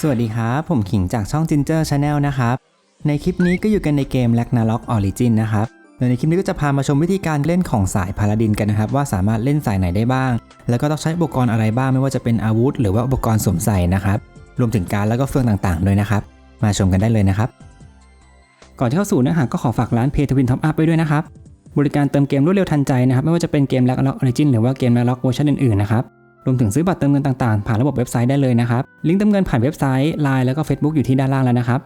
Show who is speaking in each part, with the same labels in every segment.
Speaker 1: สวัสดีครับ ผมขิงจากช่อง Ginger Channel นะครับ ในคลิปนี้ก็อยู่กันในเกม Ragnarok Origin นะครับโดยในคลิปนี้ก็จะพามาชมวิธีการเล่นของสายพาลาดินกันนะครับ ว่าสามารถเล่นสายไหนได้บ้าง แล้วก็ต้องใช้อุปกรณ์อะไรบ้างไม่ว่าจะเป็นอาวุธ หรือว่าอุปกรณ์สวมใส่นะครับ รวมถึงการแล้วก็เฟืองต่างๆด้วยนะครับ มาชมกันได้เลยนะครับ ก่อนที่เข้าสู่เนื้อหาก็ขอฝากร้าน Pay to Win Top Up ไว้ด้วยนะครับบริการเติมเกมรวดเร็วทันใจนะครับไม่ว่าจะเป็นเกม Ragnarok Origin หรือว่าเกม Ragnarok เวอร์ชันอื่นๆนะครับ รวมถึงซื้อบัตรเติมเงินต่างๆ ผ่านระบบเว็บไซต์ได้เลยนะครับ ลิงก์เติมเงินผ่านเว็บไซต์ Line แล้วก็ Facebook อยู่ที่ด้านล่างแล้วนะครับ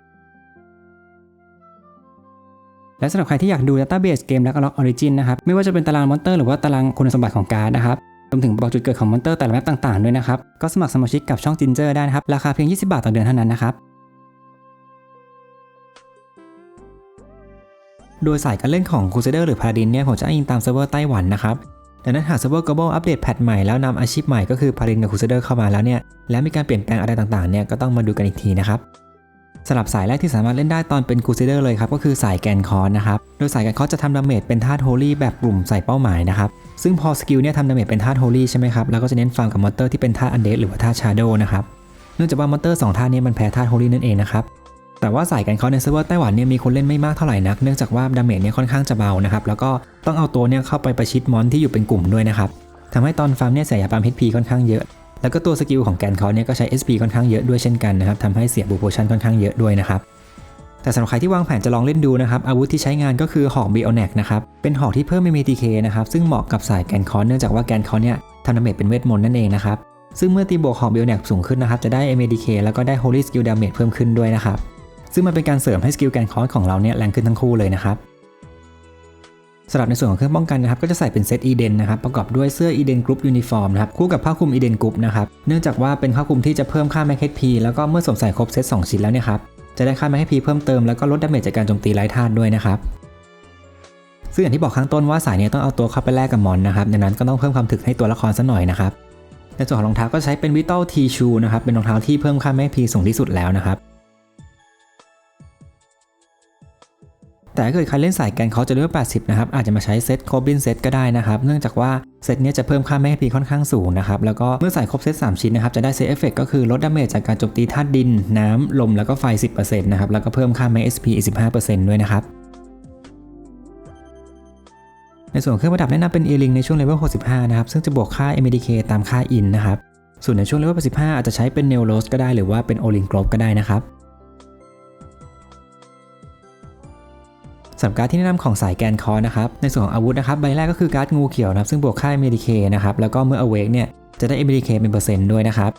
Speaker 1: และสำหรับใครที่อยากดู Database เกม Ragnarok Origin นะครับ ไม่ว่าจะเป็นตารางมอนเตอร์หรือว่าตารางคุณสมบัติของการ์ดนะครับรวมถึงบอกจุดเกิดของมอนเตอร์แต่ละแมปต่างๆด้วยนะครับ ก็สมัครสมาชิกกับช่อง Ginger ได้นะครับ ราคาเพียง 20 บาทต่อเดือนเท่านั้นนะครับ โดยสายการเล่นของ Crusader หรือ Paladin เนี่ยผมจะอ้างอิงตามเซิร์ฟเวอร์ไต้หวันนะครับ ดังนั้นหากเซิร์ฟเวอร์ global อัปเดตแพทใหม่แล้วนำอาชีพใหม่ก็คือ Paladin กับ Crusader เข้ามาแล้วเนี่ยแล้วมีการเปลี่ยนแปลงอะไรต่างๆเนี่ยก็ต้องมาดูกันอีกทีนะครับสำหรับสายแรกที่สามารถเล่นได้ตอนเป็น Crusader เลยครับ ก็คือสายแกนคอนนะครับ โดยสายแกนคอนจะทำดาเมจเป็นธาตุ Holy แบบกลุ่มใส่เป้าหมายนะครับ ซึ่งพอสกิลเนี่ยทำดาเมจเป็นธาตุ Holy ใช่ไหมครับ แล้วก็จะเน้นฟาร์มกับมอเตอร์ที่เป็นธาตุ Undead หรือว่าธาตุ Shadow นะครับ เนื่องจากว่ามอเตอร์สองธาตุนี้มันแพ้ธาตุ Holy นั่นเองนะครับ แต่ว่าสายการเคาในเซิร์ฟเวอร์ไต้หวันเนี่ยมีคนเล่นไม่มากเท่าไหร่นัก เนื่องจากว่าดาเมจเนี่ยค่อนข้างจะเบานะครับ แล้วก็ต้องเอาตัวเนี่ยเข้าไปประชิดมอนที่อยู่เป็นกลุ่มด้วยนะครับทำให้ตอนฟาร์มเนี่ยเสียยาปาม HP ค่อนข้างเยอะ แล้วก็ตัวสกิลของแกนเคาเนี่ยก็ใช้ SP ค่อนข้างเยอะด้วยเช่นกันนะครับทำให้เสียบูโพชันค่อนข้างเยอะด้วยนะครับแต่สำหรับใครที่วางแผนจะลองเล่นดูนะครับอาวุธที่ใช้งานก็คือหอกบ o n อ c นะครับเป็นหอกที่เพิ่ม MTK นะครับซึ่งเหมาะกับสายแกนคอนเนื่องจากว่าแกนคอนเนี่ยทำดาเมจเป็นเวทมนต์นั่นเองนะครับซึ่งเมื่อตีบวกหอกบ o n อ c สูงขึ้นนะครับจะได้ MTK แล้วก็ได้ Holy Skill Damage เพิ่มขึ้นด้วยนะครับ ซึ่งมันเป็นการเสริมให้สกิลแกนคอนของเราเนี่ยแรงขึ้นทั้งคู่เลยนะครับสำหรับในส่วนของเครื่องป้องกันนะครับก็จะใส่เป็นเซตอีเดนนะครับประกอบด้วยเสื้ออีเดนกรุ๊ปยูนิฟอร์มนะครับคู่กับผ้าคลุมอีเดนกรุ๊ปนะครับเนื่องจากว่าเป็นผ้าคลุมที่จะเพิ่มค่าแมคเ p แล้วก็เมื่อสวมใส่ครบเซต2ชิ้นแล้วเนี่ยครับจะได้ค่าแมคเ p เพิ่มเติมแล้วก็ลดดาเมจจากการโจมตีไร้ธาตุด้วยนะครับซึ่งอย่างที่บอกข้างต้นว่าสายนี้ต้องเอาตัวเข้าไปแลกกับมอนนะครับดังนั้นก็ต้องเพิ่มความถึกให้ตัวละครซะหน่อยนะครับในส่วนของรองเท้าก็ใช้เป็นวิต a ลทีชูนะครับเป็นรองเท้าที่เพิ่มค่าแมค p สูงที่สุดแล้วนะครับ แต่ถ้าเกิดใครเล่นสายแกนเขาจะเลือก80 นะครับ อาจจะมาใช้เซตโคบินเซตก็ได้นะครับ เนื่องจากว่าเซตนี้จะเพิ่มค่าแม่พีค่อนข้างสูงนะครับ แล้วก็เมื่อใส่ครบเซต3 ชิ้นนะครับ จะได้เซตเอฟเฟกก็คือลดดาเมจจากการโจมตีธาตุดิน น้ำ ลม แล้วก็ไฟ 10%นะครับ แล้วก็เพิ่มค่าแม่ SP อีก 15%ด้วยนะครับ ในส่วนเครื่องประดับแนะนำเป็นเอลิงในช่วงเลเวล 65 นะครับ ซึ่งจะบวกค่า MDK ตามค่าอินนะครับ ส่วนในช่วงเลเวล 85 อาจจะใช้เป็นเนลโ s สก็ได้หรือว่าเป็นโอลิงกรอบก็ได้นะครับ สำหรับการ์ดที่แนะนำของสายแกนคอนะครับ ในส่วนของอาวุธนะครับ ใบแรกก็คือการ์ดงูเขียวนะครับ ซึ่งบวกค่า MDK นะครับ แล้วก็เมื่อ Awake เนี่ย จะได้ MDK เคเป็นเปอร์เซ็นต์ด้วยนะครับ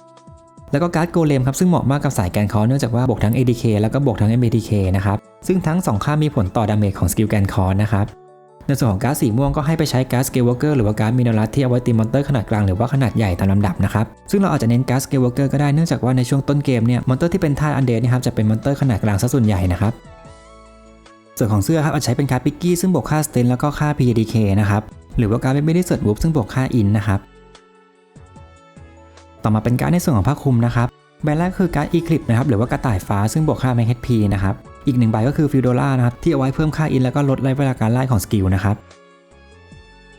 Speaker 1: แล้วก็การ์ดโกเลมครับ ซึ่งเหมาะมากกับสายแกนคอเนื่องจากว่าบวกทั้ง ADK แล้วก็บวกทั้ง MDK นะครับ ซึ่งทั้ง 2 ค่ามีผลต่อดาเมจของสกิลแกนคอนะครับ ในส่วนของการ์ดสีม่วงก็ให้ไปใช้การ์ดสเกลวอร์เกอร์หรือว่าการ์ดมินอรัสที่เอาไว้ตีมอนเตอร์ขนาดกลางหรือว่าขนาดใหญ่ตามลำดับนะครับ ซึ่งเราอาจจะเน้นการ์ดสเกลวอร์เกอร์ก็ได้เนื่องจากว่าในช่วงต้นเกมเนี่ยมอนเตอร์ที่เป็นธาตุอันเดดนะครับจะเป็นมอนเตอร์ขนาดกลางซะส่วนใหญ่นะครับ ส่วนของเสื้อครับอาจใช้เป็นการ์ดปิกกี้ซึ่งบวกค่าสเตนแล้วก็ค่า PDK นะครับหรือว่าการ์ดไม่ได้เสิร์ชวูฟซึ่งบวกค่าอินนะครับต่อมาเป็นการ์ดในส่วนของผ้าคลุมนะครับใบแรกคือการ์ดอีคลิปนะครับหรือว่ากระต่ายฟ้าซึ่งบวกค่าแม HP นะครับอีกหนึ่งใบก็คือฟิวโดล่านะครับที่เอาไว้เพิ่มค่าอินแล้วก็ลดระยะเวลาการไล่ของสกิลนะครับ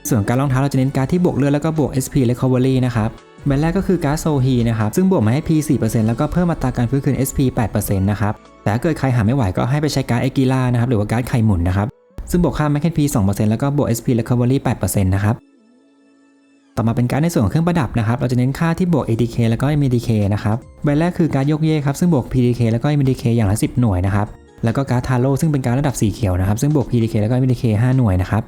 Speaker 1: ส่วนการรองเท้าเราจะเน้นการที่บวกเลือดแล้วก็บวก SP Recovery นะครับ ใบแรกก็คือก๊าร์ดโซฮีนะครับ ซึ่งบวกมาให้ P 4%แล้วก็เพิ่มอัตราการฟื้นคืน SP 8%นะครับ แต่ถ้าเกิดใครหาไม่ไหวก็ให้ไปใช้ก๊าร์ดเอกิล่านะครับ หรือว่าก๊าร์ดไข่หมุนนะครับ ซึ่งบวกค่า Mac P 2%แล้วก็บวก SP Recovery 8%นะครับ ต่อมาเป็นการในส่วนของเครื่องประดับนะครับ เราจะเน้นค่าที่บวก ADK แล้วก็ MDK นะครับใบแรกคือการยกเย่ครับ ซึ่งบวก PDK แล้วก็ MDK อย่างละ 10 หน่วยนะครับ แล้วก็การทาโร่ซึ่งเป็นการระดับสีเขียวนะครับ ซึ่งบวก PDK แล้วก็ MDK 5 หน่วยนะครับ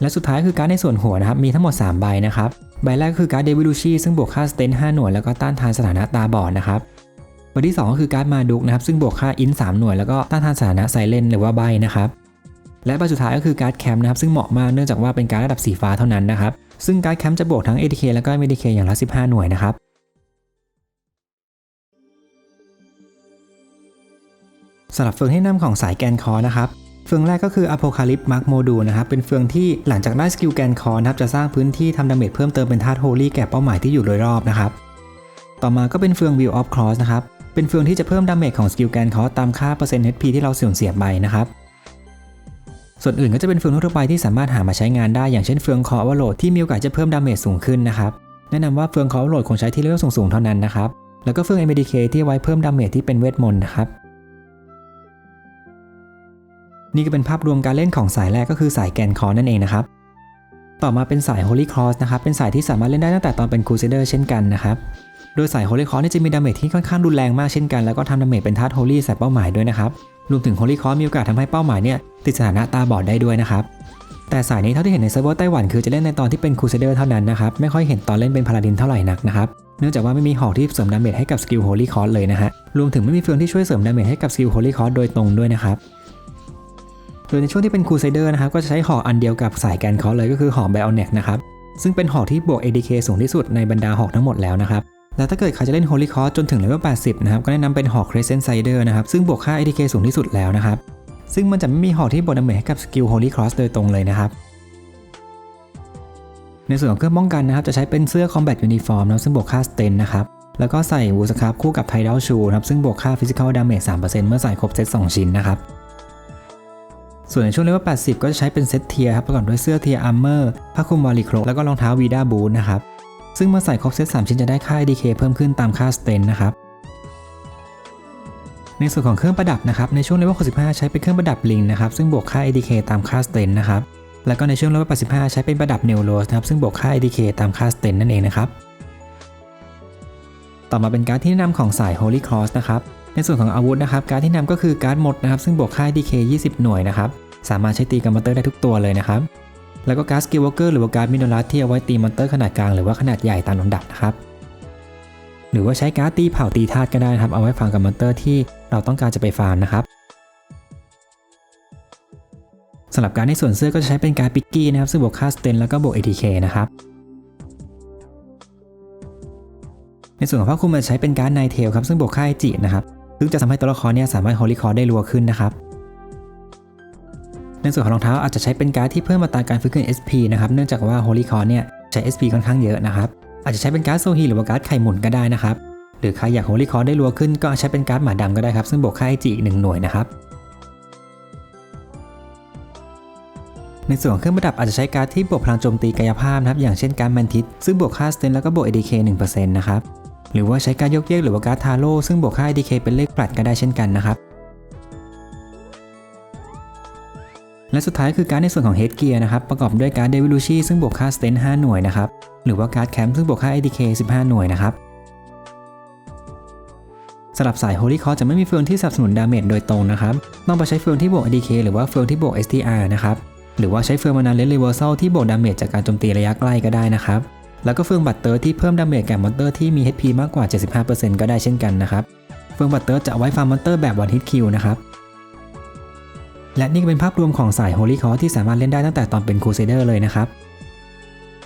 Speaker 1: และสุดท้ายคือการในส่วนหัวนะครับ มีทั้งหมด 3 ใบนะครับ ใบแรกคือการ์ดเดวิลูชีซึ่งบวกค่าสเตน5หน่วยแล้วก็ต้านทานสถานะตาบอดนะครับใบที่2ก็คือการ์ดมาดุกนะครับซึ่งบวกค่าอิน3หน่วยแล้วก็ต้านทานสถานะไซเลนหรือว่าใบนะครับและใบสุดท้ายก็คือการ์ดแคมป์นะครับซึ่งเหมาะมากเนื่องจากว่าเป็นการ์ดระดับสีฟ้าเท่านั้นนะครับซึ่งการ์ดแคมป์จะบวกทั้ง ATK แล้วก็ MDK อย่างละ15 หน่วยนะครับสำหรับเฟืองที่นำของสายแกนคอนะครับ เฟืองแรกก็คือ Apocalypse Mark Module นะครับ เป็นเฟืองที่หลังจากได้สกิลแกนคอนะครับ จะสร้างพื้นที่ทำดาเมจเพิ่มเติมเป็นธาตุโฮลี่แก่เป้าหมายที่อยู่โดยรอบนะครับ ต่อมาก็เป็นเฟือง View of Cross นะครับ เป็นเฟืองที่จะเพิ่มดาเมจของสกิลแกนคอตามค่าเปอร์เซ็นต์ HP ที่เราสูญเสียไปนะครับ ส่วนอื่นก็จะเป็นเฟืองทั่วไปที่สามารถหามาใช้งานได้ อย่างเช่นเฟืองคอวโหลดที่มีโอกาสจะเพิ่มดาเมจสูงขึ้นนะครับ แนะนำว่าเฟืองคออวโหลดคงใช้ที่เลเวลสูงๆเท่านั้นนะครับ แล้วก็เฟือง MDK ที่ไว้เพิ่มดาเมจที่เป็นเวทมนต์นะครับ นี่ก็เป็นภาพรวมการเล่นของสายแรกก็คือสายแกนคอนั่นเองนะครับ ต่อมาเป็นสาย Holy Cross นะครับ เป็นสายที่สามารถเล่นได้ตั้งแต่ตอนเป็น Crusader เช่นกันนะครับ โดยสาย Holy Cross นี่จะมีดาเมจที่ค่อนข้างรุนแรงมากเช่นกัน แล้วก็ทำดาเมจเป็นธาตุ Holy ใส่เป้าหมายด้วยนะครับ รวมถึง Holy Cross มีโอกาสทำให้เป้าหมายเนี่ยติดสถานะตาบอดได้ด้วยนะครับ แต่สายนี้เท่าที่เห็นในเซิร์ฟเวอร์ไต้หวันคือจะเล่นในตอนที่เป็น Crusader เท่านั้นนะครับ ไม่ค่อยเห็นตอนเล่นเป็นพาราดินเท่าไหร่นักนะครับเนื่องจากว่าไม่มีหอกที่เสริมดาเมจให้กับสกิล Holy Cross เลยนะฮะ รวมถึงไม่มีเฟืองที่ช่วยเสริมดาเมจให้กับสกิล Holy Cross โดยตรงด้วยนะครับ ยในช่วงที่เป็น Crusader นะครับก็จะใช้หอกอันเดียวกับสายแกนคอสเลยก็คือหอก Bionic นะครับซึ่งเป็นหอกที่บวก ADK สูงที่สุดในบรรดาหอกทั้งหมดแล้วนะครับแล้วถ้าเกิดใครจะเล่น Holy Cross จนถึงเลเวล 80 นะครับ ก็แนะนำเป็นหอก Crescent Sider นะครับ ซึ่งบวกค่า ADK สูงที่สุดแล้วนะครับ ซึ่งมันจะไม่มีหอกที่บวกดาเมจให้กับสกิล Holy Cross โดยตรงเลยนะครับ ในส่วนของเครื่องป้องกันนะครับ จะใช้เป็นเสื้อ Combat Uniform นะซึ่งบวกค่า Sten นะครับ แล้วก็ใส่วูสครับคู่กับ Tidal Shoe นะครับ ซึ่งบวกค่า Physical Damage 3%เมื่อใส่ครบเซต2 ชิ้นนะครับ ส่วนในช่วงเลเวล80 ก็จะใช้เป็นเซตเทียครับประกอบด้วยเสื้อเทียอาร์เมอร์ผ้าคลุมวอลลีโครแล้วก็รองเท้าวีด้าบูทนะครับ ซึ่งเมื่อใส่ครบเซต3 ชิ้นจะได้ค่า ADK เพิ่มขึ้นตามค่าสเตนนะครับ ในส่วนของเครื่องประดับนะครับ ในช่วงเลเวล65 ใช้เป็นเครื่องประดับลิงนะครับ ซึ่งบวกค่า ADK ตามค่าสเตนนะครับ แล้วก็ในช่วงเลเวล85 ใช้เป็นประดับเนโรสนะครับ ซึ่งบวกค่า ADK ตามค่าสเตนนั่นเองนะครับ ต่อมาเป็นการ์ดที่แนะนำของสาย Holy Cross นะครับ ในส่วนของอาวุธนะครับ การที่นำก็คือการ์ดหมดนะครับ ซึ่งบวกค่า ADK 20 หน่วยนะครับ สามารถใช้ตีกับมอนเตอร์ได้ทุกตัวเลยนะครับ แล้วก็การ์ดสกิลวอลเกอร์หรือว่าการ์ดมิโนรัสที่เอาไว้ตีมอนเตอร์ขนาดกลางหรือว่าขนาดใหญ่ตามลำดับนะครับ หรือว่าใช้การ์ดตีเผาตีธาตุก็ได้นะครับ เอาไว้ฟาร์มกับมอนเตอร์ที่เราต้องการจะไปฟาร์มนะครับสำหรับการในส่วนเสื้อก็จะใช้เป็นการ์ดปิกกี้นะครับ ซึ่งบวกค่าสเตนแล้วก็บวก ATK นะครับ ในส่วนของผ้าคลุมจะใช้เป็นการ์ดไนเทลครับ ซึ่งบวกค่าไอจินะครับ ซึ่งจะทำให้ตัวละครเนี่ยสามารถฮอลิคอร์ได้รัวขึ้นนะครับ ในส่วนของรองเท้าอาจจะใช้เป็นการ์ดที่เพิ่มมาตราการฟื้นคืน SP นะครับ เนื่องจากว่า Holy c o r เนี่ยใช้ SP ค่อนข้างเยอะนะครับ อาจจะใช้เป็นการ์ดโซฮีหรือว่าการ์ดไข่หมุนก็ได้นะครับ หรือใครอยาก Holy c o r ได้รัวขึ้นก็ใช้เป็นการ์ดหมาดำก็ได้ครับ ซึ่งบวกค่า IG อีกหนึ่งหน่วยนะครับในส่วนของเครื่องประดับอาจจะใช้การ์ดที่บวกพลังโจมตีกายภาพนะครับ อย่างเช่นการ์ดแมนทิสซึ่งบวกค่าสเตนแล้วก็บวก ADK 1%นะครับ หรือว่าใช้การยกเยกหรือว่าการ์ดทาโร่ซึ่งบวกค่า ADK เป็นเลขปรัดก็ได้เช่นกันนะครับ และสุดท้ายคือการในส่วนของ Head Gear นะครับ ประกอบด้วยการ์ดเดวิลูชีซึ่งบวกค่าสเตน5หน่วยนะครับ หรือว่าการ์ดแคมป์ซึ่งบวกค่า ADK 15 หน่วยนะครับสำหรับสาย Holy Cross จะไม่มีเฟืองที่สนับสนุนดาเมจโดยตรงนะครับต้องไปใช้เฟืองที่บวก ADK หรือว่าเฟืองที่บวก STR นะครับ หรือว่าใช้เฟืองมานาเลนรีเวอร์ซัลที่บวกดาเมจจากการโจมตีระยะใกล้ก็ได้นะครับ แล้วก็เฟืองบัตเตอร์ที่เพิ่มดาเมจแก่มอนเตอร์ที่มี HP มากกว่า 75%ก็ได้เช่นกันนะครับ เฟืองบัตเตอร์จะไว้ฟาร์มมอนเตอร์แบบวันฮิตคิวนะครับ และนี่ก็เป็นภาพรวมของสาย Holy Cross ที่สามารถเล่นได้ตั้งแต่ตอนเป็น Crusader เลยนะครับ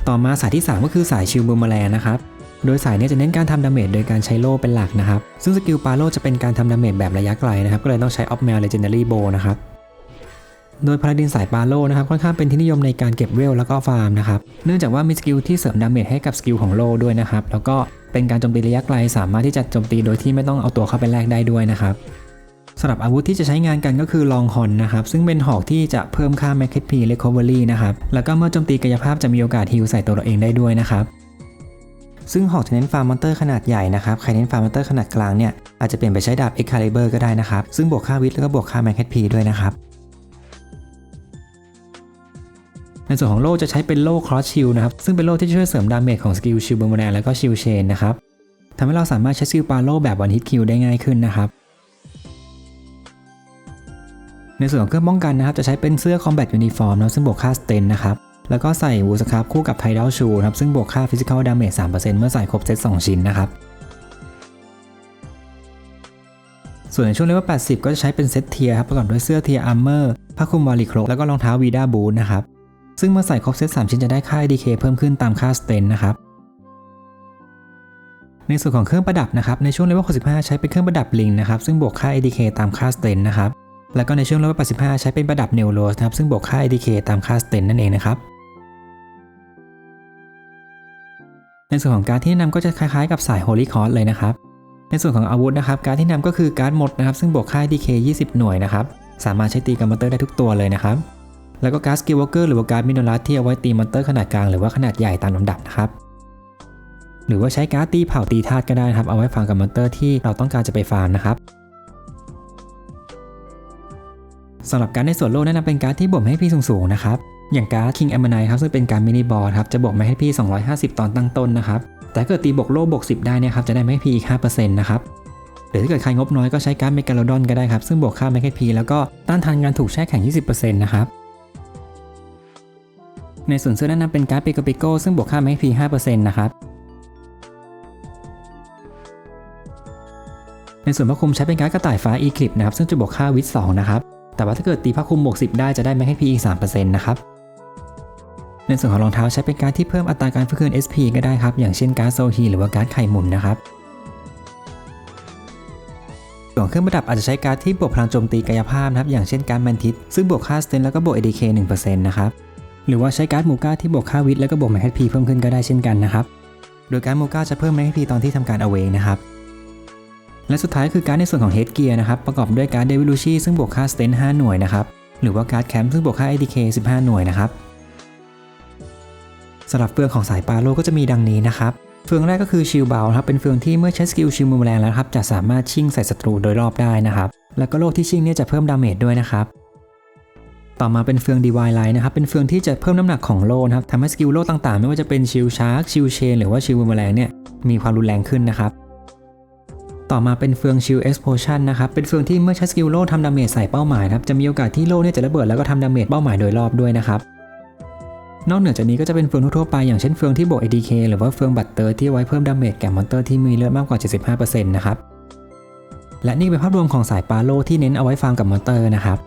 Speaker 1: ต่อมาสายที่ 3 ก็คือสายชิลบูมแมลงนะครับ โดยสายนี้จะเน้นการทำดาเมจโดยการใช้โล่เป็นหลักนะครับ ซึ่งสกิลปาโล่จะเป็นการทำดาเมจแบบระยะไกลนะครับ ก็เลยต้องใช้ออฟแมลเลเจนดารี่โบนะครับ โดยพาราดินสายปาโลนะครับค่อนข้างเป็นที่นิยมในการเก็บเวลแล้วก็ฟาร์มนะครับ เนื่องจากว่ามีสกิลที่เสริมดาเมจให้กับสกิลของโลด้วยนะครับ แล้วก็เป็นการโจมตีระยะไกลสามารถที่จะโจมตีโดยที่ไม่ต้องเอาตัวเข้าไปแลกได้ด้วยนะครับสำหรับอาวุธที่จะใช้งานกันก็คือลองฮอนนะครับ ซึ่งเป็นหอกที่จะเพิ่มค่า m a c p Recovery นะครับ แล้วก็เมื่อโจมตีกายภาพจะมีโอกาสฮิลใส่ตัวเราเองได้ด้วยนะครับซึ่งหอกจะเน้นฟาร์มมอนเตอร์ขนาดใหญ่นะครับ ใครเน้นฟาร์มมอนเตอร์ขนาดกลางเนี่ยอาจจะเปลี่ยนไปใช้ดาบ Excalibur ก็ได้นะครับ ซึ่งบวกค่าวิทแล้วก็บวกค่า m a c p ด้วยนะครับ ในส่วนของโล่จะใช้เป็นโล่ Cross Shield นะครับ ซึ่งเป็นโล่ที่ช่วยเสริมดาเมจของสกิลชิลเบอร์มแนแล้วก็ชิลเชนนะครับทำให้เราสามารถใช้สกิลปาโล่แบบวันฮิตคิวได้ง่ายขึ้นนะครับในส่วนของเครื่องป้องกันนะครับจะใช้เป็นเสื้อ Combat Uniform นะซึ่งบวกค่าสเตนนะครับแล้วก็ใส่วูสครับคู่กับ Tidal Shoe นะครับซึ่งบวกค่า Physical Damage 3%เมื่อใส่ครบเซต2 ชิ้นนะครับส่วนในช่วงเลเวล80 ก็จะใช้เป็นเซตเทียครับประกอบด้วยเสื้อเทียอาร์เมอร์ผ้าคลุมวอลลีโครแล้วก็รองเท้าวีด้าบูทนะครับ ซึ่งเมื่อใส่ครบเซต3 ชิ้นจะได้ค่า ADK เพิ่มขึ้นตามค่าสเตนนะครับ ในส่วนของเครื่องประดับนะครับ ในช่วงเลเวล65 ใช้เป็นเครื่องประดับลิงนะครับ ซึ่งบวกค่า ADK ตามค่าสเตนนะครับ แล้วก็ในช่วงเลเวล85 ใช้เป็นประดับเนโรสนะครับ ซึ่งบวกค่า ADK ตามค่าสเตนนั่นเองนะครับ ในส่วนของการที่แนะนำก็จะคล้ายๆ กับสาย Holy Cross เลยนะครับ ในส่วนของอาวุธนะครับ การที่นำก็คือการ์ดหมดนะครับ ซึ่งบวกค่า ADK 20 หน่วยนะครับ สามารถใช้ตีกับมอนเตอร์ได้ทุกตัวเลยนะครับ แล้วก็การสกิวเกอร์หรือว่าการ์ดมิโนรัสที่เอาไว้ตีมอนเตอร์ขนาดกลางหรือว่าขนาดใหญ่ตามลำดับนะครับหรือว่าใช้การตีเผาตีธาตุก็ได้นะครับเอาไว้ฟาร์มกับมอนเตอร์ที่เราต้องการจะไปฟาร์มนะครับสำหรับการในส่วนโลกแนะนำเป็นการที่บ่มให้พี่สูงๆนะครับอย่างการ์ด King a m m o n i t e ครับซึ่งเป็นการมินิบอสครับจะบวกมาให้พี่ 250 ตอนตั้งต้นนะครับแต่ถ้าเกิดตีบวกโลบวก 10 ได้นี่ยครับจะได้มาให้พี่อีก5%นะครับหรือถ้าเกิดใครงบน้อยก็ใช้การ์ดเมกาโลดอนก็ได้ครับซึ่งบวกค่าแมกพีแล้วก็ต้านทานการถูกแช่แข็ง 20%นะครับ ในส่วนเสื้อแนะนำเป็นการ์ดเปโกปิโกซึ่งบวกค่าแมกพี5%นะครับในส่วนพระคุมใช้เป็นการ์ดกระต่ายฟ้า e c l i p นะครับซึ่งจะบวกค่าวิท2นะครับแต่ว่าถ้าเกิดตีพระคุมบวก10 ได้จะได้แม็กพีอีก3%นะครับในส่วนของรองเท้าใช้เป็นการ์ดที่เพิ่มอัตราการฟื้นคืน SP ก็ได้ครับอย่างเช่นการ์ดโซฮีหรือว่าการ์ดไข่หมุนนะครับส่วนเครื่องประดับอาจจะใช้การ์ดที่บวกพลังโจมตีกายภาพนะครับอย่างเช่นการ์ดแมนทิสซึ่งบวกค่าสเตนแล้วก็บวก ADK 1%นะครับ หรือว่าใช้การ์ดมูก้าที่บวกค่าวิทย์แล้วก็บวกแมกพีเพิ่มขึ้นก็ได้เช่นกันนะครับ โดยการ์ดมูก้าจะเพิ่มแมกพีตอนที่ทำการเอาเวงนะครับและสุดท้ายคือการดในส่วนของ Head Gear นะครับประกอบด้วยการ์ดเดวิลูชีซึ่งบวกค่าสเตน5หน่วยนะครับหรือว่าการ์ดแคมป์ซึ่งบวกค่า ADK 15 หน่วยนะครับสำหรับเฟืองของสายปาโลก็จะมีดังนี้นะครับเฟืองแรกก็คือชิลเบลครับเป็นเฟืองที่เมื่อใช้สกิลชิลมูมแรงแล้วครับจะสามารถชิ่งใส่ศัตรูโดยรอบได้นะครับ แล้วก็โลกที่ชิ่งเนี่ยจะเพิ่มดาเมจด้วยนะครับ ต่อมาเป็นเฟืองดีวายไลท์นะครับ เป็นเฟืองที่จะเพิ่มน้ำหนักของโลนะครับทำให้สกิลโลต่างๆ ไม่ว่าจะเป็นชิลชาร์กชิลเชนหรือว่าชิลมูมแรงเนี่ยมีความรุนแรงขึ้นนะครับต่อมาเป็นเฟืองชิลเอ็กซ์โพชันนะครับ เป็นเฟืองที่เมื่อใช้สกิลโลทำดาเมจใส่เป้าหมายนะครับ จะมีโอกาสที่โลเนี่ยจะระเบิดแล้วก็ทำดาเมจเป้าหมายโดยรอบด้วยนะครับ นอกเหนือจากนี้ก็จะเป็นเฟืองทั่วๆไปอย่างเช่นเฟืองที่บวก ADK หรือว่าเฟืองบัตเตอร์ที่ไว้เพิ่มดาเมจแก่มอนเตอร์ที่มีเลือดมากกว่า 75%นะครับ และนี่เป็นภาพรวมของสายปาโลที่เน้นเอาไว้ฟาร์มกับมอนเตอร์นะครับ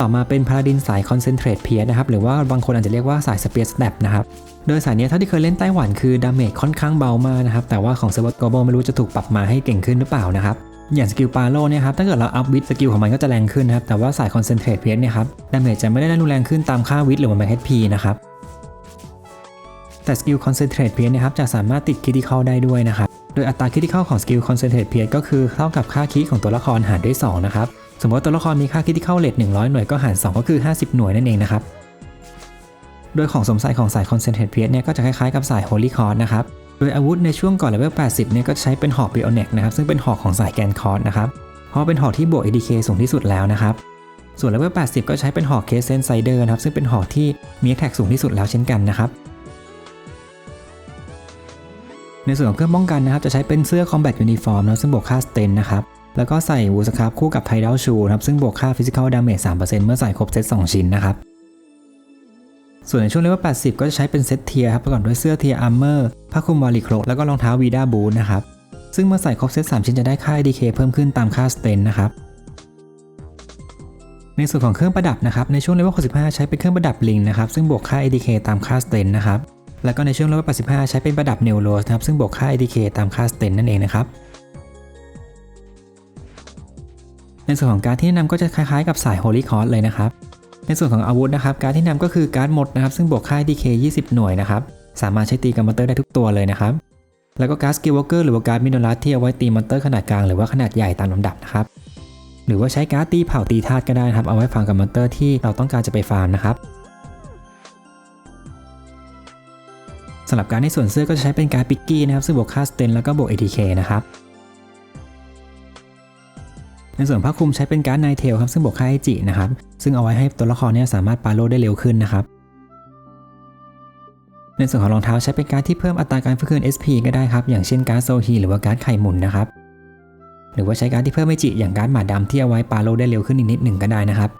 Speaker 1: ต่อมาเป็นพาราดินสายคอนเซนเทรตเพียนะครับหรือว่าบางคนอาจจะเรียกว่าสายสเปียร์สแนปนะครับโดยสายนี้เท่าที่เคยเล่นไต้หวันคือดาเมจค่อนข้างเบามากนะครับแต่ว่าของเซอร์ฟเวอตโกลบอลไม่รู้จะถูกปรับมาให้เก่งขึ้นหรือเปล่านะครับอย่างสกิลปาโลเนี่ยครับถ้าเกิดเราอัพวิทสกิลของมันก็จะแรงขึ้นนะครับแต่ว่าสายคอนเซนเทรตเพียเนี่ยครับดาเมจจะไม่ได้รุนแรงขึ้นตามค่าวิทหรือว่าแมกเฮดพีนะครับแต่สกิลคอนเซนเทรตเพียนะครับจะสามารถติดคิติคอลได้ด้วยนะครับโดยอัตราคิติคอลของสกิลคอนเซนเทรตเพียก็คือเท่ากับค่าคิของตัวละครหารด้วย2นะครับ สมมติว่าตัวละครมีค่าคิติคอลเลท100 หน่วยก็หาร 2 ก็คือ 50 หน่วยนั่นเองนะครับ โดยของสมใส่ของสายคอนเซนเทรตเพียเนี่ยก็จะคล้ายๆกับสายโฮลี่คอร์นะครับ โดยอาวุธในช่วงก่อนเลเวล 80 เนี่ยก็ใช้เป็นหอกบิโอเน็กนะครับ ซึ่งเป็นหอกของสายแกนคอร์สนะครับ เพราะเป็นหอกที่บวก ADK สูงที่สุดแล้วนะครับ ส่วนเลเวล 80 ก็ใช้เป็นหอกเคสเซนไซเดอร์นะครับ ซึ่งเป็นหอกที่มีแท็กสูงที่สุดแล้วเช่นกันนะครับในส่วนของเครื่องป้องกันนะครับจะใช้เป็นเสื้อ Combat Uniform นะซึ่งบวกค่าสเตนนะครับ แล้วก็ใส่วูสครับคู่กับไทดัลชูนะครับซึ่งบวกค่า Physical Damage 3%เมื่อใส่ครบเซต2 ชิ้นนะครับ ส่วนในช่วงเลเวล80 ก็จะใช้เป็นเซตเทียร์ครับประกอบด้วยเสื้อเทียร์อาร์เมอร์ผ้าคลุมวอลลีโครแล้วก็รองเท้าวีด้าบูทนะครับซึ่งเมื่อใส่ครบเซต3ชิ้นจะได้ค่า ADK เพิ่มขึ้นตามค่าสเตนนะครับในส่วนของเครื่องประดับนะครับในช่วงเลเวล65 ใช้เป็นเครื่องประดับลิงนะครับซึ่งบวกค่า ADK ตามค่าสเตนนะครับแล้วก็ในช่วงเลเวล85 ใช้เป็นประดับเนโรสนะครับซึ่งบวกค่า ADK ตามค่าสเตนนั่นเองนะครับ ในส่วนของการที่แนะนำก็จะคล้ายๆกับสาย Holy c o r d เลยนะครับ ในส่วนของอาวุธนะครับ การที่นำก็คือการ์ดหมดนะครับ ซึ่งบวกค่า DK 20 หน่วยนะครับ สามารถใช้ตีกับมอนเตอร์ได้ทุกตัวเลยนะครับ แล้วก็การ์ดสกิลวอลเกอร์หรือว่าการ์ดมิโนลัสที่เอาไว้ตีมอนเตอร์ขนาดกลางหรือว่าขนาดใหญ่ตามลำดับนะครับ หรือว่าใช้การ์ดตีเผาตีธาตุก็ได้นะครับ เอาไว้ฟาร์มกับมอนเตอร์ที่เราต้องการจะไปฟาร์มนะครับสำหรับการในส่วนเสื้อก็จะใช้เป็นการ์ดปิกกี้นะครับ ซึ่งบวกค่าสเตนแล้วก็บวก ATK นะครับ ในส่วนผ้าคลุมใช้เป็นการ์ดไนเทลครับซึ่งบวกค่าไอจินะครับซึ่งเอาไว้ให้ตัวละครเนี่ยสามารถปาโลได้เร็วขึ้นนะครับในส่วนของรองเท้าใช้เป็นการ์ดที่เพิ่มอัตราการฟื้นคืน SP ก็ได้ครับอย่างเช่นการ์ดโซฮีหรือว่าการ์ดไข่หมุนนะครับหรือว่าใช้การ์ดที่เพิ่มไอจิอย่างการ์ดหมาดำที่เอาไว้ปาโลได้เร็วขึ้นอีกนิดหนึ่งก็ได้นะครับ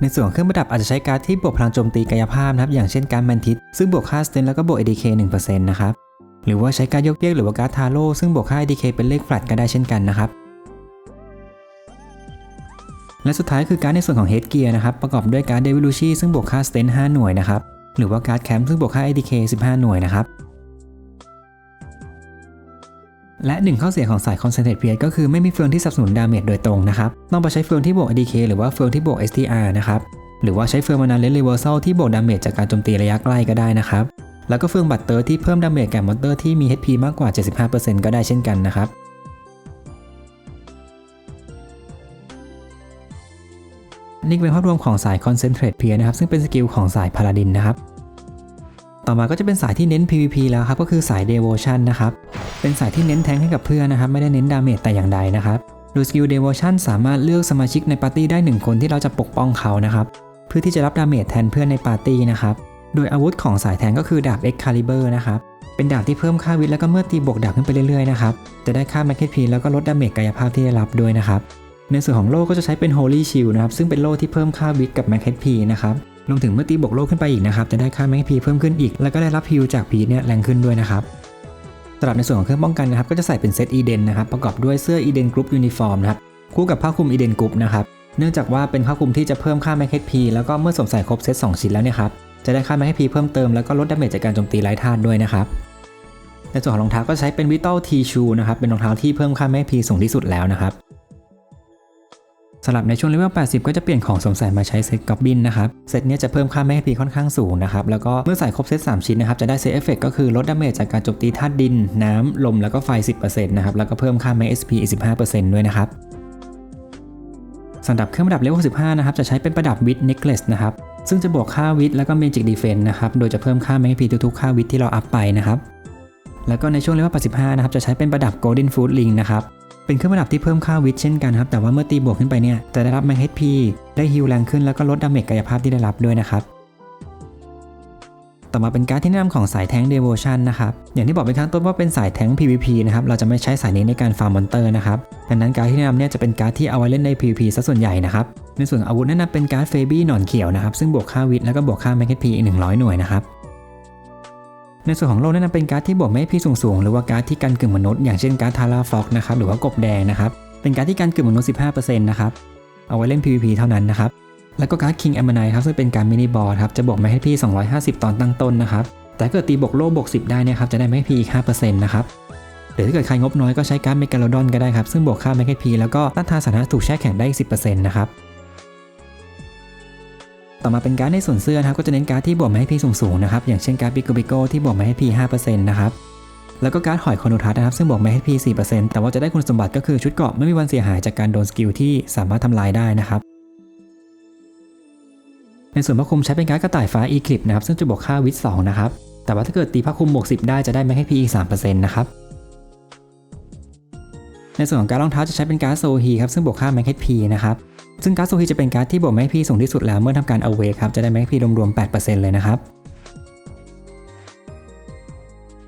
Speaker 1: ในส่วนเครื่องประดับอาจจะใช้การ์ดที่บวกพลังโจมตีกายภาพนะครับอย่างเช่นการ์ดแมนทิสซึ่งบวกค่าสเตนแล้วก็บวก ADK 1%นะครับ หรือว่าใช้การยกเยกหรือว่าการทาโร่ซึ่งบวกค่า ADK เป็นเลขแฟลตก็ได้เช่นกันนะครับ และสุดท้ายคือการในส่วนของ Head Gear นะครับประกอบด้วยการ์ดเดวิลูชีซึ่งบวกค่าสเตน5หน่วยนะครับหรือว่าการ์ดแคมป์ซึ่งบวกค่า ADK 15 หน่วยนะครับและหนึ่งข้อเสียของสาย Concentrate Pierce ก็คือไม่มีเฟืองที่สนับสนุนดาเมจโดยตรงนะครับ ต้องไปใช้เฟืองที่บวก ADK หรือว่าเฟืองที่บวก STR นะครับ หรือว่าใช้เฟืองมานาเลนเรเวอร์ซัลที่บวกดาเมจจากการโจมตีระยะใกล้ก็ได้นะครับ แล้วก็เฟืองบัตเตอร์ที่เพิ่มดาเมจแก่มอนเตอร์ที่มี HP มากกว่า 75%ก็ได้เช่นกันนะครับนี่เป็นภาพรวมของสาย Concentrate Pier นะครับ ซึ่งเป็นสกิลของสายพาราดินนะครับ ต่อมาก็จะเป็นสายที่เน้น PVP แล้วครับ ก็คือสาย Devotion นะครับ เป็นสายที่เน้นแทงให้กับเพื่อนนะครับ ไม่ได้เน้นดาเมจแต่อย่างใดนะครับ โดยสกิล Devotion สามารถเลือกสมาชิกในปาร์ตี้ได้ 1 คนที่เราจะปกป้องเขานะครับ เพื่อที่จะรับดาเมจแทนเพื่อนในปาร์ตี้นะครับ โดยอาวุธของสายแทงก็คือดาบ Excalibur นะครับ เป็นดาบที่เพิ่มค่าวิทแล้วก็เมื่อตีบวกดาบขึ้นไปเรื่อยๆนะครับ จะได้ค่า m a g n e t P แล้วก็ลดดาเมจกายภาพที่ได้รับด้วยนะครับ ในส่วนของโล่ก็จะใช้เป็น Holy Shield นะครับ ซึ่งเป็นโล่ที่เพิ่มค่าวิทกับ m a g n e t P นะครับรวมถึงเมื่อตีบวกโล่ขึ้นไปอีกนะครับ จะได้ค่า m a g n e t P เพิ่มขึ้นอีก แล้วก็ได้รับฮิลจากพีเนี่ยแรงขึ้นด้วยนะครับสำหรับในส่วนของเครื่องป้องกันนะครับ ก็จะใส่เป็นเซตอีเดนนะครับ ประกอบด้วยเสื้ออีเดนกรุ๊ปยูนิฟอร์มนะครับ คู่กับผ้าคลุมอีเดนกรุ๊ปนะครับ เนื่องจากว่าเป็นผ้าคลุมที่จะเพิ่มค่า m a g n e t P แล้วก็เมื่อสวมใส่ครบเซต2ชิ้นแล้วเนี่ยครับ จะได้ค่า m a g n e t P เพิ่มเติมแล้วก็ลดดาเมจจากการโจมตีไร้ธาตุด้วยนะครับในส่วนของรองเท้าก็ใช้เป็น Vital T Shoe นะครับเป็นรองเท้าที่เพิ่มค่า m a g n e t P สูงที่สุดแล้วนะครับสำหรับในช่วงเลเวล 80 ก็จะเปลี่ยนของสวมใส่มาใช้เซตกับบินนะครับ เซตนี้จะเพิ่มค่าแม่พีค่อนข้างสูงนะครับ แล้วก็เมื่อใส่ครบเซต 3 ชิ้นนะครับ จะได้เซตเอฟเฟกก็คือลดดาเมจจากการโจมตีธาตุดิน น้ำ ลม แล้วก็ไฟ 10%นะครับ แล้วก็เพิ่มค่าแม่ SP อีก15%ด้วยนะครับ สำหรับเครื่องประดับเลเวล65 นะครับ จะใช้เป็นประดับวิดเน็กเลสนะครับ ซึ่งจะบวกค่าวิดแล้วก็เมจิกดีเฟนนะครับ โดยจะเพิ่มค่าแม่พีทุกๆค่าวิดที่เราอัพไปนะครับ แล้วก็ในช่วงเลเวล85 นะครับ จะใช้เป็นประดับโกลเด้นฟูดลิงนะครับ เป็นเครื่องประดับที่เพิ่มค่าวิดเช่นกันครับ แต่ว่าเมื่อตีบวกขึ้นไปเนี่ย จะได้รับแมง HP ได้ฮิลแรงขึ้นแล้วก็ลดดาเมจกายภาพที่ได้รับด้วยนะครับ ต่อมาเป็นการ์ดที่แนะนำของสายแท้ง Devotion นะครับ อย่างที่บอกไปข้างต้นว่าเป็นสายแท้ง PVP นะครับ เราจะไม่ใช้สายนี้ในการฟาร์มมอนเตอร์นะครับ ดังนั้นการ์ดที่แนะนำเนี่ยจะเป็นการ์ดที่เอาไว้เล่นใน PVP ซะส่วนใหญ่นะครับ ในส่วนอาวุธแนะนำเป็นการ์ดเฟบี้หนอนเขียวนะครับ ซึ่งบวกค่าวิทแล้วก็บวกค่าแมง HP อีก100 หน่วยนะครับในส่วนของโลแนะนำเป็นการ์ดที่บวกไม่พีสูงๆ หรือว่าการ์ดที่กันกึ่งมนุษย์อย่างเช่นการ์ดทาราฟ็อกนะครับหรือว่ากบแดงนะครับเป็นการ์ดที่กันกึ่งมนุษย์ 15%นะครับเอาไว้เล่น PVP เท่านั้นนะครับ แล้วก็การ์ด King a m m o n i t e ครับซึ่งเป็นการมินิบอร์ครับจะบวกไม่ให้พี่ 250 ตอนตั้งต้นนะครับแต่ถ้าเกิดตีบวกโล่บวก10 ได้นี่ยครับจะได้ไม่ให้พีอีก5%นะครับหรือถ้าเกิดใครงบน้อยก็ใช้การ์ดเมกาโลดอนก็ได้ครับซึ่งบวกค่าแมกเนพีแล้วก็ต้านทานสาธารณะถูกแช่แข็งได้อีก10%นะครับต่อมาเป็นการ์ดในส่วนเสื้อนะครับก็จะเน้นการ์ดที่บวกมาให้พีสูงๆนะครับอย่างเช่นการ์ดปิโกปิโกที่บวกมาให้พี5%นะครับแล้วก็การ์ดหอยคอนุทัสนะครับซึ่งบวกมาให้พี4%แต่ว่าจะได้คุณสมบัติก็คือชุดเกราะไม่มีวันเสียหายจากการโดนสกิลที่สามารถทำลายได้นะครับ ในส่วนพระคุมใช้เป็นการกระต่ายฟ้าอีคลิปนะครับ ซึ่งจะบวกค่าวิท2นะครับ แต่ว่าถ้าเกิดตีพระคุมบวก10 ได้จะได้แมาให้พีอีก3%นะครับในส่วนของการรองเท้าจะใช้เป็นการ์ดโซฮีครับซึ่งบวกค่าแม็กเนพีนะครับซึ่งการ์ดโซฮีจะเป็นการ์ดที่บวกแม็กพีสูงที่สุดแล้วเมื่อทำการเอาเวครับจะได้แม็กพีรวมๆ 8%เลยนะครับ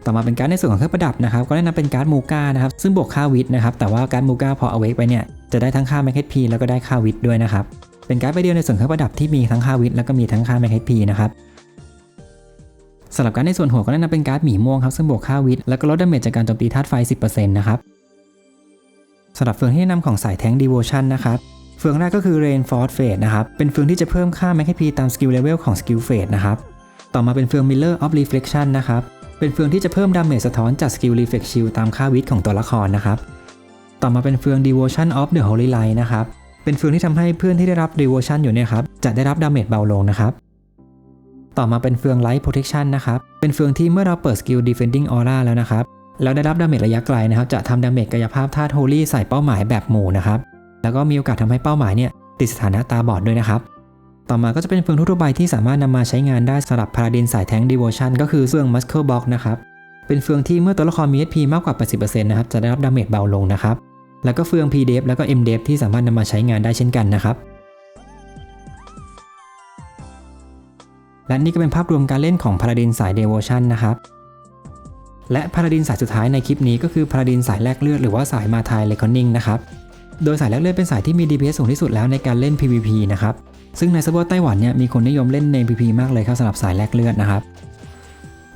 Speaker 1: ต่อมาเป็นการ์ดในส่วนของเครื่องประดับนะครับก็แนะนำเป็นการ์ดมูก้านะครับซึ่งบวกค่าวิทนะครับแต่ว่าการ์ดมูก้าพอเอาเวกไปเนี่ยจะได้ทั้งค่าแมกพีแล้วก็ได้ค่าวิทด้วยนะครับ เป็นการ์ดใบเดียวในส่วนเครื่องประดับที่มีทั้งค่าวิทแล้วก็มีทั้งค่าแมกพีนะครับสำหรับการในส่วนหัวก็แนะนำเป็นการ์ดหมีม่วงครับซึ่งบวกค่าวิทแล้วก็ลดดาเมจจากการโจมตีธาตุไฟ 10%นะครับสำหรับเฟืองที่แนะนำของสายแทง Devotion นะครับเฟืองแรกก็คือ Rainforce Fade นะครับ เป็นเฟืองที่จะเพิ่มค่า m a g p ตามสกิลเลเวลของสกิลเฟดนะครับ ต่อมาเป็นเฟือง Mirror of Reflection นะครับ เป็นเฟืองที่จะเพิ่มดาเมจสะท้อนจากสกิล Reflect Shield ตามค่าวิทของตัวละครนะครับ ต่อมาเป็นเฟือง Devotion of the Holy Light นะครับ เป็นเฟืองที่ทำให้เพื่อนที่ได้รับ Devotion อยู่เนี่ยครับจะได้รับดาเมจเบาลงนะครับต่อมาเป็นเฟือง Light Protection นะครับ เป็นเฟืองที่เมื่อเราเปิดสกิล Defending Aura แล้วนะครับ แล้วได้รับดาเมจระยะไกลนะครับ จะทำดาเมจกายภาพธาตุโฮลี่ใส่เป้าหมายแบบหมู่นะครับ แล้วก็มีโอกาสทำให้เป้าหมายเนี่ยติดสถานะตาบอดด้วยนะครับ ต่อมาก็จะเป็นเฟืองทั่วไปที่สามารถนำมาใช้งานได้สำหรับพาราดินสายแทง Devotion ก็คือเฟือง Muscle Box นะครับ เป็นเฟืองที่เมื่อตัวละครมี HP มากกว่า 80%นะครับ จะได้รับดาเมจเบาลงนะครับ แล้วก็เฟือง p d e f แล้วก็ m d e f ที่สามารถนำมาใช้งานได้เช่นกันนะครับ และนี่ก็เป็นภาพรวมการเล่นของพาราดินสาย Devotion นะครับ และพาราดินสายสุดท้ายในคลิปนี้ก็คือพาราดินสายแลกเลือดหรือว่าสายมาทายเลคอนนิงนะครับ โดยสายแลกเลือดเป็นสายที่มี DPS สูงที่สุดแล้วในการเล่น PVP นะครับ ซึ่งในเซิร์ฟเวอร์ไต้หวันเนี่ยมีคนนิยมเล่นใน PVP มากเลยครับสำหรับสายแลกเลือดนะครับ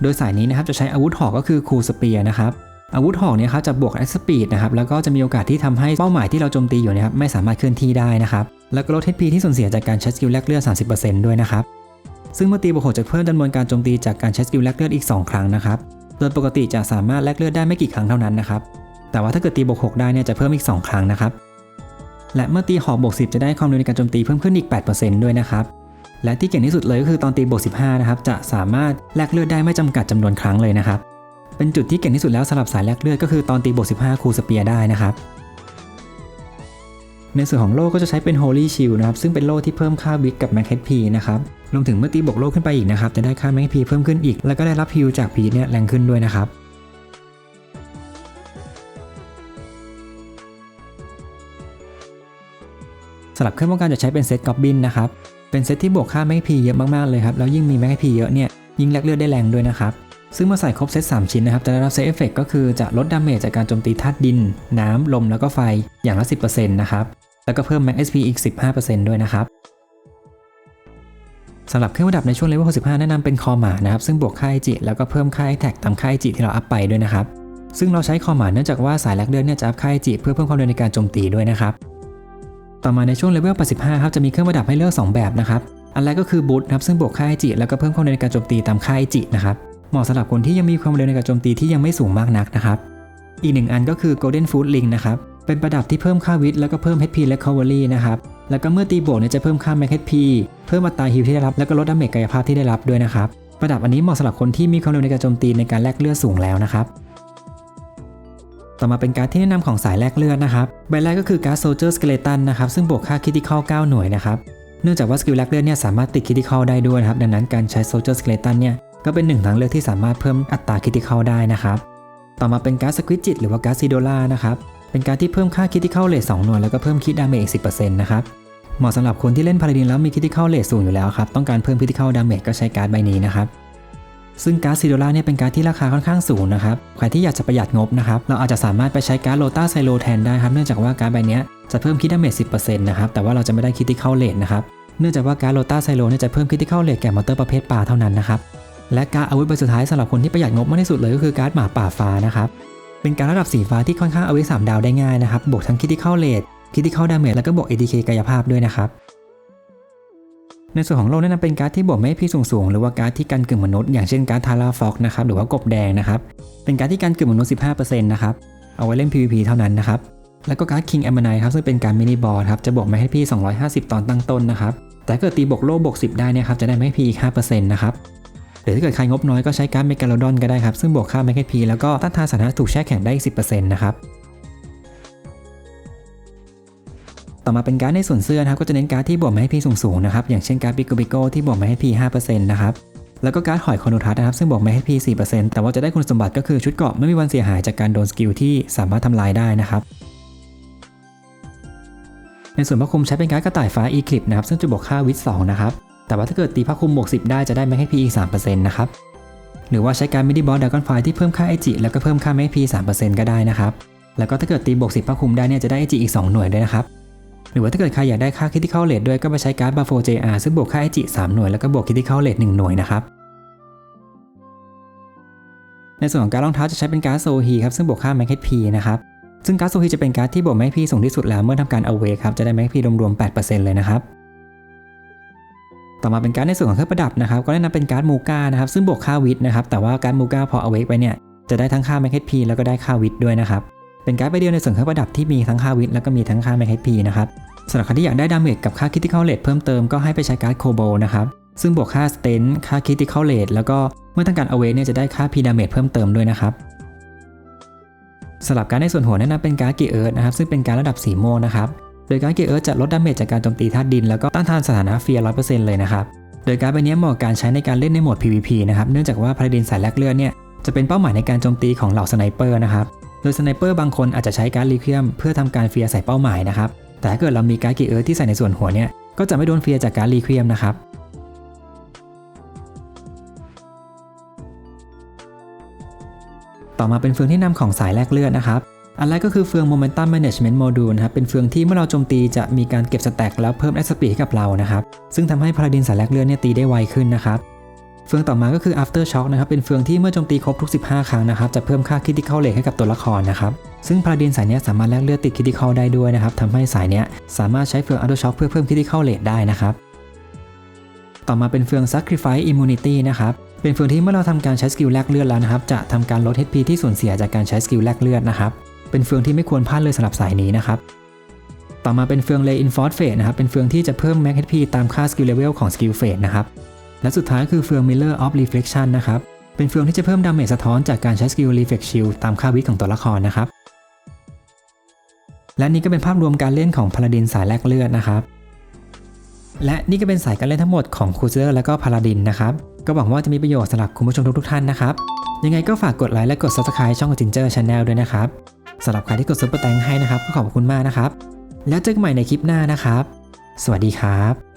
Speaker 1: โดยสายนี้นะครับจะใช้อาวุธหอกก็คือคูสเปียนะครับ อาวุธหอกเนี่ยครับจะบวกแอสปีดนะครับแล้วก็จะมีโอกาสที่ทำให้เป้าหมายที่เราโจมตีอยู่นะครับไม่สามารถเคลื่อนที่ได้นะครับแล้วก็ลด HP ที่สูญเสียจากการใช้สกิลแลกเลือด 30%ด้วยนะครับซึ่งเมื่อตีบวกหกจะเพิ่มจำนวนการโจมตีจากการใช้สกิลแลกเลือดอีก 2 ครั้งนะครับโดยปกติจะสามารถแลกเลือดได้ไม่กี่ครั้งเท่านั้นนะครับแต่ว่าถ้าเกิดตีบวกหกได้เนี่ยจะเพิ่มอีก 2 ครั้งนะครับและเมื่อตีหอกบวก10 จะได้ความเร็วในการโจมตีเพิ่มขึ้นอีก 8%ด้วยนะครับและที่เก่งที่สุดเลยก็คือตอนตีบวก15นะครับจะสามารถแลกเลือดได้ไม่จำกัดจำนวนครั้งเลยนะครับ เป็นจุดที่เก่งที่สุดแล้วสำหรับสายแลกเลือดก็คือตอนตีบวก15 คูสเปียได้นะครับ ในส่วนของโล่ก็จะใช้เป็น Holy Shield นะครับ ซึ่งเป็นโล่ที่เพิ่มค่าวิกกับ Max HP นะครับรวมถึงเมื่อตีบวกโล่ขึ้นไปอีกนะครับจะได้ค่า Max HP เพิ่มขึ้นอีก แล้วก็ได้รับฮิลจากพีเนี่ยแรงขึ้นด้วยนะครับสำหรับเครื่องป้องกันจะใช้เป็นเซตกอบบินนะครับ เป็นเซตที่บวกค่า Max HP เยอะมากๆเลยครับ แล้วยิ่งมี Max HP เยอะเนี่ย ยิ่งแลกเลือดได้แรงด้วยนะครับ ซึ่งเมื่อใส่ครบเซต3ชิ้นนะครับจะได้รับเซตเอฟเฟกก็คือจะลดดาเมจจากการโจมตีธาตุดิน น้ำ ลมแล้วก็ไฟอย่างละ 10%นะครับ แล้วก็เพิ่ม Max SP อีก 15%ด้วยนะครับสำหรับเครื่องประดับในช่วงเลเวล65 แนะนำเป็นคอหมานะครับ ซึ่งบวกค่าไอจิแล้วก็เพิ่มค่าไอแท็กตามค่าไอจิที่เราอัพไปด้วยนะครับ ซึ่งเราใช้คอหมาเนื่องจากว่าสายแลกเลือดเนี่ยจะอัพค่าไอจิเพื่อเพิ่มความเร็วในการโจมตีด้วยนะครับ ต่อมาในช่วงเลเวล85ครับจะมีเครื่องประดับให้เลือก 2 แบบนะครับ อันแรกก็คือบูทครับซึ่งบวกค่าไอจิแล้วก็เพิ่มความเร็วในการโจมตีตามค่าไอจินะครับ เหมาะสำหรับคนที่ยังมีความเร็วในการโจมตีที่ยังไม่สูงมากนักนะครับ อีกหนึ่งอันก็คือ Golden Food Ring นะครับ เป็นประดับที่เพิ่มค่าวิทย์แล้วก็เพิ่ม HP Recovery นะครับ แล้วก็เมื่อตีบวกเนี่ยจะเพิ่มค่า Max HP เพิ่มอัตราฮิลที่ได้รับ แล้วก็ลดดาเมจกายภาพที่ได้รับด้วยนะครับ ประดับอันนี้เหมาะสำหรับคนที่มีความเร็วในการโจมตีในการแลกเลือดสูงแล้วนะครับ ต่อมาเป็นการดที่แนะนำของสายแลกเลือดนะครับ ใบแรกก็คือการ์ด Soldier Skeleton นะครับ ซึ่งบวกค่า Critical 9หน่วยนะครับ เนื่องจากว่าสกิลแลกเลือดเนี่ยสามารถติด Critical ได้ด้วยนะครับ ดังนั้นการใช้ Soldier Skeleton เนี่ย ก็เป็นหนึ่งทางเลือกที่สามารถเพิ่มอัตรา Critical ได้นะครับ ต่อมาเป็นก๊าร์ด Squidget หรือว่าก๊าร์ด Sidola นะครับ เป็นการที่เพิ่มค่า Critical Rate 2หน่วยแล้วก็เพิ่มคิดดาเมจอีก10%นะครับ เหมาะสำหรับคนที่เล่นพาราดินแล้วมี Critical Rate สูงอยู่แล้วครับ ต้องการเพิ่ม Critical Damage ก็ใช้การ์ดใบนี้นะครับ ซึ่งการ์ดซิโดล่าเนี่ยเป็นการ์ดที่ราคาค่อนข้างสูงนะครับ ใครที่อยากจะประหยัดงบนะครับ เราอาจจะสามารถไปใช้การ์ดโลต้าไซโลแทนได้ครับ เนื่องจากว่าการ์ดใบนี้จะเพิ่มคิดดาเมจ10%นะครับ แต่ว่าเราจะไม่ได้ Critical Rate นะครับ เนื่องจากว่าการ์ดโลต้าไซโลเนี่ยจะเพิ่ม Critical Rate แก่มอเตอร์ประเภทปลาเท่านั้นนะครับ และการอาวุธใบสุดท้ายสำหรับคนที่ประหยัดงบมากที่สุดเลยก็คือการ์ดหมาป่าฟ้านะครับ เป็นการระดับสีฟ้าที่ค่อนข้างเอาไว้3ดาวได้ง่ายนะครับ บวกทั้ง Critical Rate Critical Damage แล้วก็บวก ADK กายภาพด้วยนะครับ ในส่วนของโลกแนะนำเป็นการ์ดที่บวกไม่พี่สูงๆ หรือว่าการ์ดที่กันกึ่งมนุษย์อย่างเช่นการ์ดทาราฟ็อกนะครับหรือว่ากบแดงนะครับ เป็นการ์ดที่กันกึ่งมนุษย์ 15%นะครับ เอาไว้เล่น PVP เท่านั้นนะครับ แล้วก็การ์ด King Ammonite ครับซึ่งเป็นการ์ดมินิบอลครับจะบวกไม่ให้พี่ 250 ตอนตั้งต้นนะครับ แต่ถ้าเกิดตีบวกโลบวก10 ได้นี่ยครับจะได้ไม่พี่5%นะครับ หรือถ้าเกิดใครงบน้อยก็ใช้การ์ดเมกาโลดอนก็ได้ครับ ซึ่งบวกค่าแมกพีแล้วก็ต้านทานสถานะถูกแช่แข็งได้10%นะครับต่อมาเป็นการ์ดในส่วนเสื้อนะครับก็จะเน้นการ์ดที่บวกมาให้พีสูงๆนะครับอย่างเช่นการ์ดบิโกบิโกที่บวกมาให้พี5%นะครับแล้วก็การ์ดหอยคอนุทัสนะครับซึ่งบวกมาให้พี4%แต่ว่าจะได้คุณสมบัติก็คือชุดเกราะไม่มีวันเสียหายจากการโดนสกิลที่สามารถทำลายได้นะครับในส่วนพระคุมใช้เป็นการ์ดกระต่ายฟ้าอีคลิปนะครับซึ่งจะบวกค่าวิท2นะครับ แต่ว่าถ้าเกิดตีพระคุมบวก10 ได้จะได้แม็กให้พีอีก3%นะครับ หรือว่าใช้การมินิบอสดากอนไฟที่เพิ่มค่าไอจิแล้วก็เพิ่มค่าแม็กพี3%ก็ได้นะครับ แล้วก็ถ้าเกิดตีบวก10พระคุมได้เนี่ยจะได้ไอจิอีก 2 หน่วยด้วยนะครับ หรือว่าถ้าเกิดใครอยากได้ค่า Critical Rate ด้วยก็ไปใช้การ์ด Buffo JR ซึ่งบวกค่า IG 3หน่วยแล้วก็บวก Critical Rate 1หน่วยนะครับในส่วนของการรองเท้าจะใช้เป็นการ์ดโซฮีครับซึ่งบวกค่า Max HP นะครับซึ่งการ์ดโซฮีจะเป็นการ์ดที่บวก Max HP สูงที่สุดแล้วเมื่อทำการ Awake ครับจะได้ Max HP รวมๆ8%เลยนะครับ ต่อมาเป็นการในส่วนของเครื่องประดับนะครับ ก็แนะนำเป็นการ์ดมูกานะครับ ซึ่งบวกค่าวิทนะครับ แต่ว่าการ์ดมูกาพอ Awake ไปเนี่ย จะได้ทั้งค่า Max HP แล้วก็ได้ค่าวิทด้วยนะครับ เป็นการ์ดใบเดียวในส่วนเครื่องประดับที่มีทั้งค่าวิทแล้วก็มีทั้งค่า Max HP นะครับสำหรับใครที่อยากได้ดาเมจกับค่า Critical Rate เพิ่มเติมก็ให้ไปใช้การ์ดโคโบนะครับ ซึ่งบวกค่า s t e n ค่า Critical Rate แล้วก็เมื่อต้องการ Awake เนี่ยจะได้ค่า P Damage เพิ่มเติมด้วยนะครับสำหรับการในส่วนหัวแนะนำเป็นการ์ดเกียร์นะครับซึ่งเป็นการระดับสีม่วงนะครับ โดยการเกียร์จะลดดาเมจจากการโจมตีธาตุดินแล้วก็ต้านทานสถานะเฟียร์100%เลยนะครับ โดยการใบนี้เหมาะการใช้ในการเล่นในโหมด PVP นะครับ เนื่องจากว่าพราดินสายแลกเลือดเนี่ยจะเป็นเป้าหมายในการโจมตีของเหล่าสไนเปอร์นะครับ โดยสไนเปอร์บางคนอาจจะใช้การ์ดลีเคียมเพื่อทำการเฟียร์ใส่เป้าหมายนะครับ แต่ถ้าเกิดเรามีการ์ดกีเอิร์ธที่ใส่ในส่วนหัวเนี่ย ก็จะไม่โดนเฟียร์จากการรีเควมนะครับต่อมาเป็นเฟืองที่นำของสายแลกเลือดนะครับ อันแรกก็คือเฟือง Momentum Management Module นะครับ เป็นเฟืองที่เมื่อเราโจมตีจะมีการเก็บสแต็กแล้วเพิ่มแอสปีให้กับเรานะครับ ซึ่งทำให้พาราดินสายแลกเลือดเนี่ยตีได้ไวขึ้นนะครับ เฟืองต่อมาก็คือ After Shock นะครับ เป็นเฟืองที่เมื่อโจมตีครบทุก 15 ครั้งนะครับ จะเพิ่มค่า Critical Rate ให้กับตัวละครนะครับ ซึ่งพาราดินสายเนี้ยสามารถแลกเลือดติด Critical ได้ด้วยนะครับทำให้สายเนี้ยสามารถใช้เฟือง After Shock เพื่อเพิ่ม Critical Rate ได้นะครับ ต่อมาเป็นเฟือง Sacrifice Immunity นะครับเป็นเฟืองที่เมื่อเราทำการใช้สกิลแลกเลือดแล้วนะครับ จะทำการลด HP ที่สูญเสียจากการใช้สกิลแลกเลือดนะครับ เป็นเฟืองที่ไม่ควรพลาดเลยสำหรับสายนี้นะครับ ต่อมาเป็นเฟือง Lay in Force เฟสนะครับ เป็นเฟืองที่จะเพิ่ม Max HP ตามค่า Skill Level ของ Skill Phase นะครับ และสุดท้ายคือเฟือง Mirror of Reflection นะครับ เป็นเฟืองที่จะเพิ่มดาเมจสะท้อนจากการใช้ Skill Reflection ตามค่าวิทของตัวละครนะครับ และนี่ก็เป็นภาพรวมการเล่นของพาราดินสายแลกเลือดนะครับและนี่ก็เป็นสายการเล่นทั้งหมดของคูเซอร์และก็พาราดินนะครับ ก็หวังว่าจะมีประโยชน์สำหรับคุณผู้ชมทุกๆท่านนะครับ ยังไงก็ฝากกดไลค์และกด Subscribe ช่องจินเจอร์ชาแนลด้วยนะครับ สำหรับใครที่กดซุปเปอร์แตงให้นะครับก็ขอบคุณมากนะครับ แล้วเจอกันใหม่ในคลิปหน้านะครับ สวัสดีครับ